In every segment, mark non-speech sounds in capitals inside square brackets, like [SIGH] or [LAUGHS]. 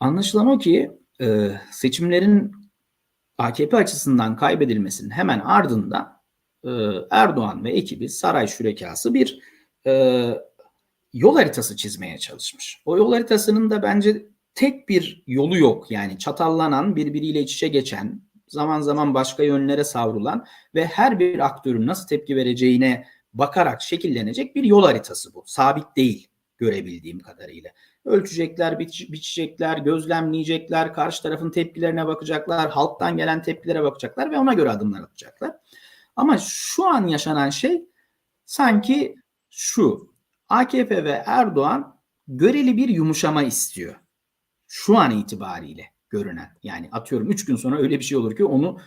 Anlaşılan o ki e, seçimlerin AKP açısından kaybedilmesinin hemen ardından e, Erdoğan ve ekibi saray şürekası bir e, yol haritası çizmeye çalışmış. O yol haritasının da bence tek bir yolu yok. Yani çatallanan, birbiriyle iç içe geçen, zaman zaman başka yönlere savrulan ve her bir aktörün nasıl tepki vereceğine bakarak şekillenecek bir yol haritası bu. Sabit değil görebildiğim kadarıyla. Ölçecekler, biç, biçecekler, gözlemleyecekler, karşı tarafın tepkilerine bakacaklar, halktan gelen tepkilere bakacaklar ve ona göre adımlar atacaklar. Ama şu an yaşanan şey sanki şu. AKP ve Erdoğan göreli bir yumuşama istiyor. Şu an itibariyle görünen. Yani atıyorum 3 gün sonra öyle bir şey olur ki onu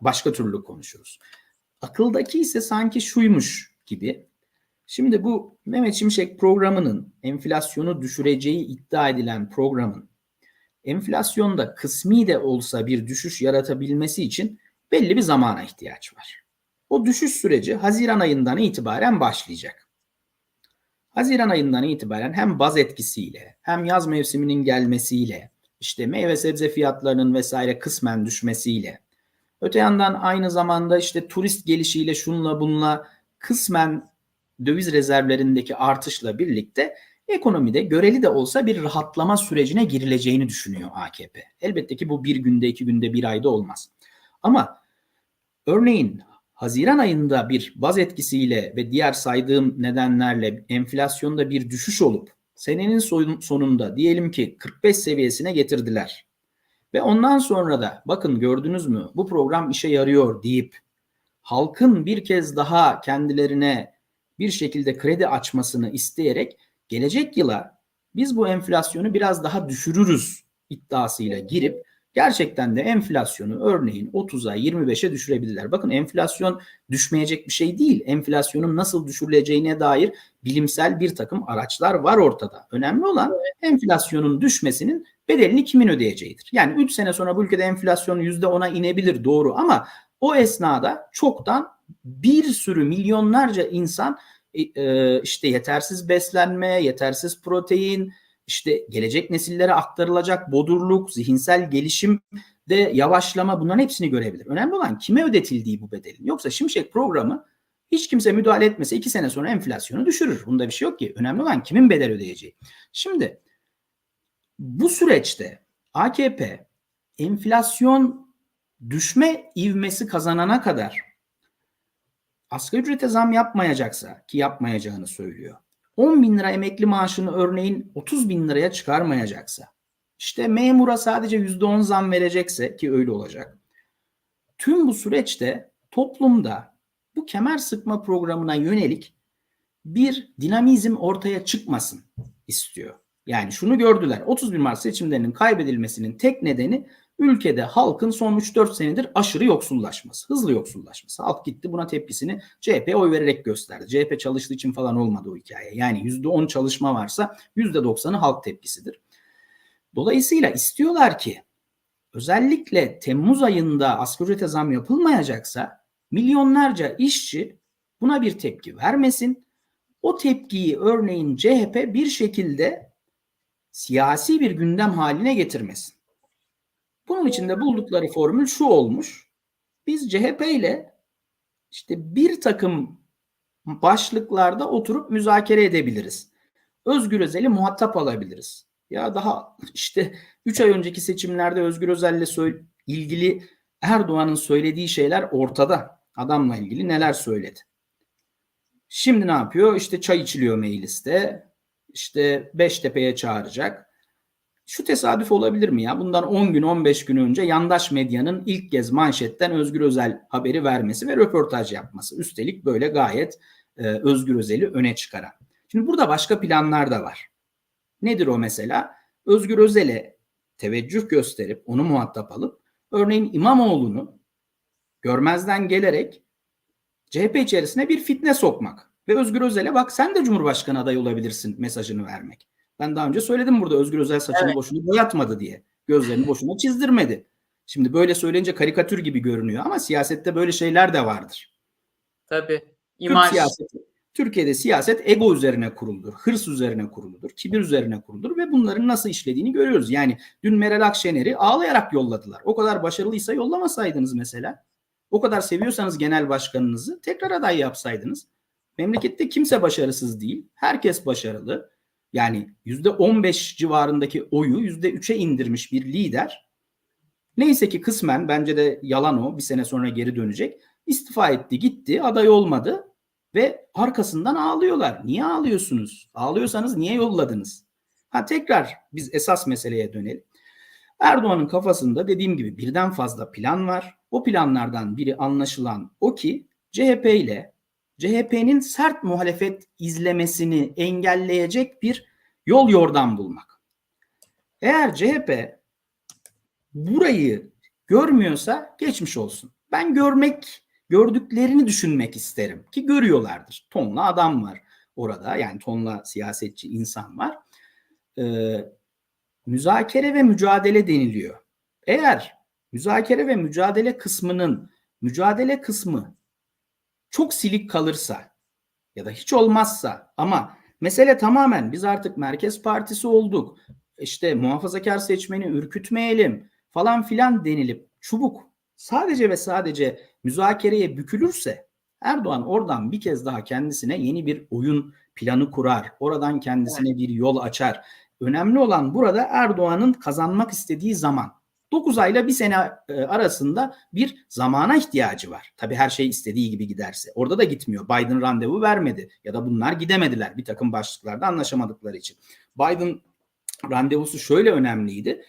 başka türlü konuşuruz. Akıldaki ise sanki şuymuş gibi. Şimdi bu Mehmet Şimşek programının enflasyonu düşüreceği iddia edilen programın enflasyonda kısmi de olsa bir düşüş yaratabilmesi için belli bir zamana ihtiyaç var. O düşüş süreci Haziran ayından itibaren başlayacak. Haziran ayından itibaren hem baz etkisiyle hem yaz mevsiminin gelmesiyle işte meyve sebze fiyatlarının vesaire kısmen düşmesiyle öte yandan aynı zamanda işte turist gelişiyle şunla bunla kısmen döviz rezervlerindeki artışla birlikte ekonomide göreli de olsa bir rahatlama sürecine girileceğini düşünüyor AKP. Elbette ki bu bir günde, iki günde, bir ayda olmaz. Ama örneğin Haziran ayında bir baz etkisiyle ve diğer saydığım nedenlerle enflasyonda bir düşüş olup senenin sonunda diyelim ki 45 seviyesine getirdiler. Ve ondan sonra da bakın gördünüz mü bu program işe yarıyor deyip halkın bir kez daha kendilerine bir şekilde kredi açmasını isteyerek gelecek yıla biz bu enflasyonu biraz daha düşürürüz iddiasıyla girip gerçekten de enflasyonu örneğin 30'a 25'e düşürebilirler. Bakın enflasyon düşmeyecek bir şey değil. Enflasyonun nasıl düşürüleceğine dair bilimsel bir takım araçlar var ortada. Önemli olan enflasyonun düşmesinin bedelini kimin ödeyeceğidir. Yani 3 sene sonra bu ülkede enflasyon %10'a inebilir doğru ama o esnada çoktan bir sürü milyonlarca insan e, e, işte yetersiz beslenme, yetersiz protein, işte gelecek nesillere aktarılacak bodurluk, zihinsel gelişim de yavaşlama bunların hepsini görebilir. Önemli olan kime ödetildiği bu bedelin. Yoksa Şimşek programı hiç kimse müdahale etmese iki sene sonra enflasyonu düşürür. Bunda bir şey yok ki. Önemli olan kimin bedel ödeyeceği. Şimdi bu süreçte AKP enflasyon düşme ivmesi kazanana kadar asgari ücrete zam yapmayacaksa ki yapmayacağını söylüyor. 10 bin lira emekli maaşını örneğin 30 bin liraya çıkarmayacaksa, işte memura sadece %10 zam verecekse ki öyle olacak. Tüm bu süreçte toplumda bu kemer sıkma programına yönelik bir dinamizm ortaya çıkmasın istiyor. Yani şunu gördüler. 31 Mart seçimlerinin kaybedilmesinin tek nedeni ülkede halkın son 3-4 senedir aşırı yoksullaşması, hızlı yoksullaşması. Halk gitti buna tepkisini CHP oy vererek gösterdi. CHP çalıştığı için falan olmadı o hikaye. Yani %10 çalışma varsa %90'ı halk tepkisidir. Dolayısıyla istiyorlar ki özellikle Temmuz ayında asgari ücrete zam yapılmayacaksa milyonlarca işçi buna bir tepki vermesin. O tepkiyi örneğin CHP bir şekilde siyasi bir gündem haline getirmesin. Bunun için de buldukları formül şu olmuş. Biz CHP ile işte bir takım başlıklarda oturup müzakere edebiliriz. Özgür Özel'i muhatap alabiliriz. Ya daha işte 3 ay önceki seçimlerde Özgür Özel'le ilgili Erdoğan'ın söylediği şeyler ortada. Adamla ilgili neler söyledi. Şimdi ne yapıyor? İşte çay içiliyor mecliste. İşte Beştepe'ye çağıracak. Şu tesadüf olabilir mi ya? Bundan 10 gün 15 gün önce yandaş medyanın ilk kez manşetten Özgür Özel haberi vermesi ve röportaj yapması. Üstelik böyle gayet e, Özgür Özel'i öne çıkaran. Şimdi burada başka planlar da var. Nedir o mesela? Özgür Özel'e teveccüh gösterip onu muhatap alıp örneğin İmamoğlu'nu görmezden gelerek CHP içerisine bir fitne sokmak ve Özgür Özel'e bak sen de Cumhurbaşkanı adayı olabilirsin mesajını vermek. Ben daha önce söyledim burada Özgür Özel saçını evet. boşuna boyatmadı diye. Gözlerini [LAUGHS] boşuna çizdirmedi. Şimdi böyle söyleyince karikatür gibi görünüyor ama siyasette böyle şeyler de vardır. Tabii. İmaj. Türk siyaseti, Türkiye'de siyaset ego üzerine kuruludur, hırs üzerine kuruludur, kibir üzerine kuruludur ve bunların nasıl işlediğini görüyoruz. Yani dün Meral Akşener'i ağlayarak yolladılar. O kadar başarılıysa yollamasaydınız mesela. O kadar seviyorsanız genel başkanınızı tekrar aday yapsaydınız. Memlekette kimse başarısız değil. Herkes başarılı. Yani %15 civarındaki oyu %3'e indirmiş bir lider. Neyse ki kısmen bence de yalan o. Bir sene sonra geri dönecek. İstifa etti gitti aday olmadı ve arkasından ağlıyorlar. Niye ağlıyorsunuz? Ağlıyorsanız niye yolladınız? Ha tekrar biz esas meseleye dönelim. Erdoğan'ın kafasında dediğim gibi birden fazla plan var. O planlardan biri anlaşılan o ki CHP ile CHP'nin sert muhalefet izlemesini engelleyecek bir yol yordam bulmak. Eğer CHP burayı görmüyorsa geçmiş olsun. Ben görmek, gördüklerini düşünmek isterim ki görüyorlardır. Tonla adam var orada yani tonla siyasetçi insan var. Ee, müzakere ve mücadele deniliyor. Eğer müzakere ve mücadele kısmının mücadele kısmı çok silik kalırsa ya da hiç olmazsa ama mesele tamamen biz artık Merkez Partisi olduk. İşte muhafazakar seçmeni ürkütmeyelim falan filan denilip çubuk sadece ve sadece müzakereye bükülürse Erdoğan oradan bir kez daha kendisine yeni bir oyun planı kurar. Oradan kendisine bir yol açar. Önemli olan burada Erdoğan'ın kazanmak istediği zaman. 9 ayla bir sene e, arasında bir zamana ihtiyacı var. Tabii her şey istediği gibi giderse. Orada da gitmiyor. Biden randevu vermedi ya da bunlar gidemediler bir takım başlıklarda anlaşamadıkları için. Biden randevusu şöyle önemliydi.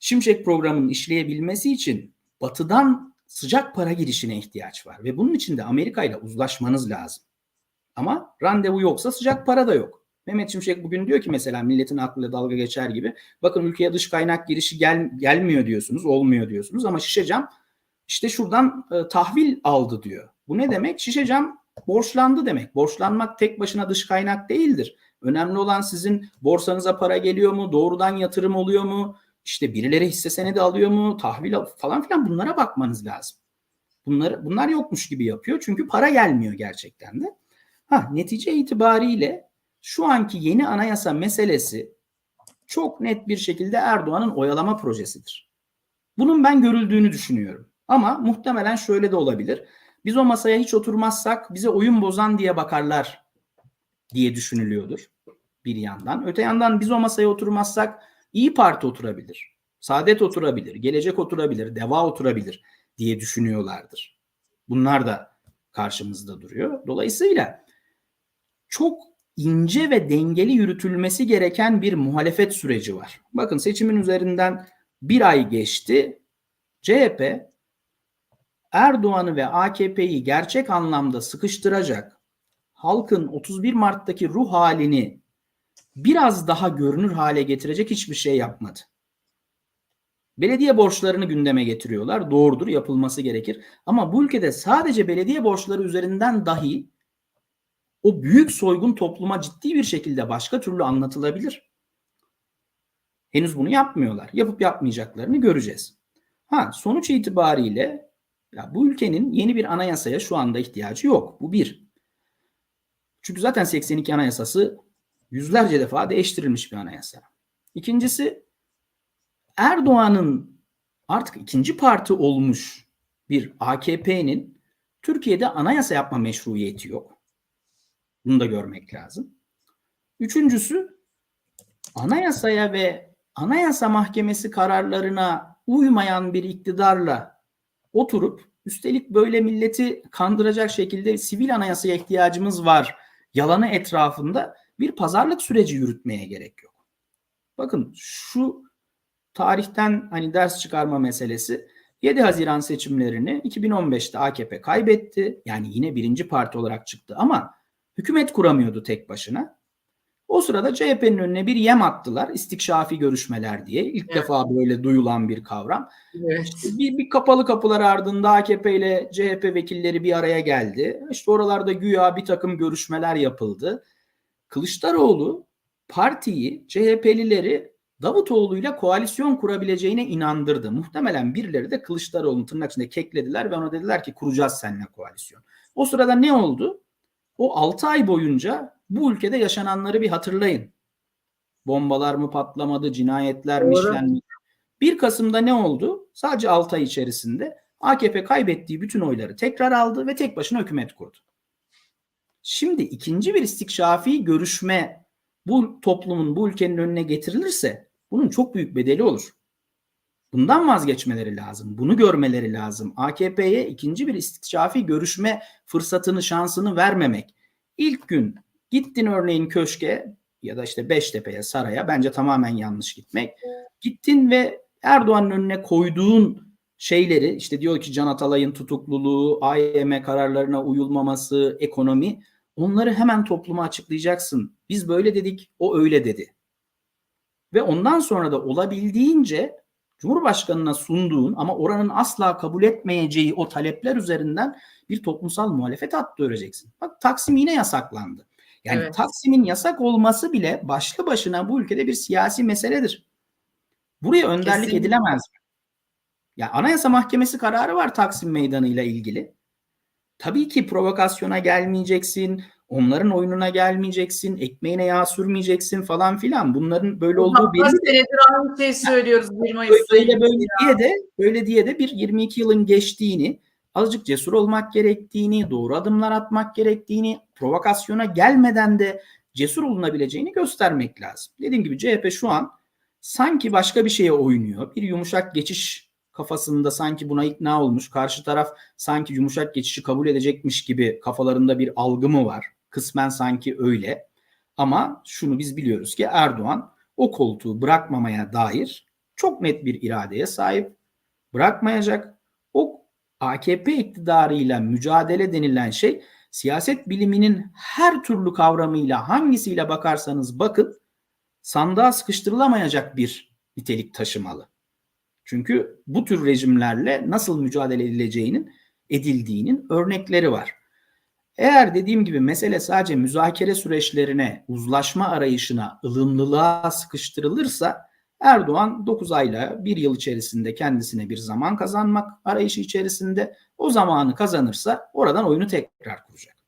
Şimşek programının işleyebilmesi için batıdan sıcak para girişine ihtiyaç var ve bunun için de Amerika ile uzlaşmanız lazım. Ama randevu yoksa sıcak para da yok. Mehmet Şimşek bugün diyor ki mesela milletin aklıyla dalga geçer gibi. Bakın ülkeye dış kaynak girişi gel, gelmiyor diyorsunuz, olmuyor diyorsunuz ama Şişecam işte şuradan e, tahvil aldı diyor. Bu ne demek? Şişecam borçlandı demek. Borçlanmak tek başına dış kaynak değildir. Önemli olan sizin borsanıza para geliyor mu? Doğrudan yatırım oluyor mu? İşte birileri hisse senedi alıyor mu? Tahvil falan filan bunlara bakmanız lazım. Bunlar, bunlar yokmuş gibi yapıyor. Çünkü para gelmiyor gerçekten de. Ha, netice itibariyle şu anki yeni anayasa meselesi çok net bir şekilde Erdoğan'ın oyalama projesidir. Bunun ben görüldüğünü düşünüyorum. Ama muhtemelen şöyle de olabilir. Biz o masaya hiç oturmazsak bize oyun bozan diye bakarlar diye düşünülüyordur bir yandan. Öte yandan biz o masaya oturmazsak İyi Parti oturabilir. Saadet oturabilir, Gelecek oturabilir, Deva oturabilir diye düşünüyorlardır. Bunlar da karşımızda duruyor. Dolayısıyla çok ince ve dengeli yürütülmesi gereken bir muhalefet süreci var. Bakın seçimin üzerinden bir ay geçti. CHP Erdoğan'ı ve AKP'yi gerçek anlamda sıkıştıracak, halkın 31 Mart'taki ruh halini biraz daha görünür hale getirecek hiçbir şey yapmadı. Belediye borçlarını gündeme getiriyorlar. Doğrudur yapılması gerekir. Ama bu ülkede sadece belediye borçları üzerinden dahi o büyük soygun topluma ciddi bir şekilde başka türlü anlatılabilir. Henüz bunu yapmıyorlar. Yapıp yapmayacaklarını göreceğiz. Ha sonuç itibariyle ya bu ülkenin yeni bir anayasaya şu anda ihtiyacı yok. Bu bir. Çünkü zaten 82 anayasası yüzlerce defa değiştirilmiş bir anayasa. İkincisi Erdoğan'ın artık ikinci parti olmuş bir AKP'nin Türkiye'de anayasa yapma meşruiyeti yok. Bunu da görmek lazım. Üçüncüsü anayasaya ve anayasa mahkemesi kararlarına uymayan bir iktidarla oturup üstelik böyle milleti kandıracak şekilde sivil anayasaya ihtiyacımız var yalanı etrafında bir pazarlık süreci yürütmeye gerek yok. Bakın şu tarihten hani ders çıkarma meselesi 7 Haziran seçimlerini 2015'te AKP kaybetti. Yani yine birinci parti olarak çıktı ama hükümet kuramıyordu tek başına. O sırada CHP'nin önüne bir yem attılar. İstikşafi görüşmeler diye. İlk evet. defa böyle duyulan bir kavram. Evet. İşte bir, bir kapalı kapılar ardında AKP ile CHP vekilleri bir araya geldi. İşte oralarda güya bir takım görüşmeler yapıldı. Kılıçdaroğlu partiyi, CHP'lileri Davutoğlu'yla koalisyon kurabileceğine inandırdı. Muhtemelen birileri de Kılıçdaroğlu'nun tırnak içinde keklediler ve ona dediler ki kuracağız seninle koalisyon. O sırada ne oldu? O 6 ay boyunca bu ülkede yaşananları bir hatırlayın. Bombalar mı patlamadı, cinayetler mi Doğru. işlenmedi? 1 Kasım'da ne oldu? Sadece 6 ay içerisinde AKP kaybettiği bütün oyları tekrar aldı ve tek başına hükümet kurdu. Şimdi ikinci bir istikşafi görüşme bu toplumun, bu ülkenin önüne getirilirse bunun çok büyük bedeli olur. Bundan vazgeçmeleri lazım. Bunu görmeleri lazım. AKP'ye ikinci bir istikşafi görüşme fırsatını, şansını vermemek. İlk gün gittin örneğin köşke ya da işte Beştepe'ye, saraya bence tamamen yanlış gitmek. Gittin ve Erdoğan'ın önüne koyduğun şeyleri işte diyor ki Can Atalay'ın tutukluluğu, AYM kararlarına uyulmaması, ekonomi onları hemen topluma açıklayacaksın. Biz böyle dedik, o öyle dedi. Ve ondan sonra da olabildiğince Cumhurbaşkanına sunduğun ama oranın asla kabul etmeyeceği o talepler üzerinden bir toplumsal muhalefet hattı öreceksin. Bak Taksim yine yasaklandı. Yani Evet. Taksim'in yasak olması bile başlı başına bu ülkede bir siyasi meseledir. Buraya önderlik Kesinlikle. edilemez mi? Ya Anayasa Mahkemesi kararı var Taksim Meydanı ile ilgili. Tabii ki provokasyona gelmeyeceksin, onların oyununa gelmeyeceksin, ekmeğine yağ sürmeyeceksin falan filan. Bunların böyle olduğu Kaç belli. senedir aynı şeyi söylüyoruz 1 Mayıs'ta. Böyle böyle diye de böyle diye de bir 22 yılın geçtiğini, azıcık cesur olmak gerektiğini, doğru adımlar atmak gerektiğini, provokasyona gelmeden de cesur olunabileceğini göstermek lazım. Dediğim gibi CHP şu an sanki başka bir şeye oynuyor. Bir yumuşak geçiş kafasında sanki buna ikna olmuş. Karşı taraf sanki yumuşak geçişi kabul edecekmiş gibi kafalarında bir algı mı var? Kısmen sanki öyle. Ama şunu biz biliyoruz ki Erdoğan o koltuğu bırakmamaya dair çok net bir iradeye sahip. Bırakmayacak. O AKP iktidarıyla mücadele denilen şey siyaset biliminin her türlü kavramıyla hangisiyle bakarsanız bakın sandığa sıkıştırılamayacak bir nitelik taşımalı. Çünkü bu tür rejimlerle nasıl mücadele edileceğinin edildiğinin örnekleri var. Eğer dediğim gibi mesele sadece müzakere süreçlerine, uzlaşma arayışına, ılımlılığa sıkıştırılırsa Erdoğan 9 ayla 1 yıl içerisinde kendisine bir zaman kazanmak arayışı içerisinde o zamanı kazanırsa oradan oyunu tekrar kuracak.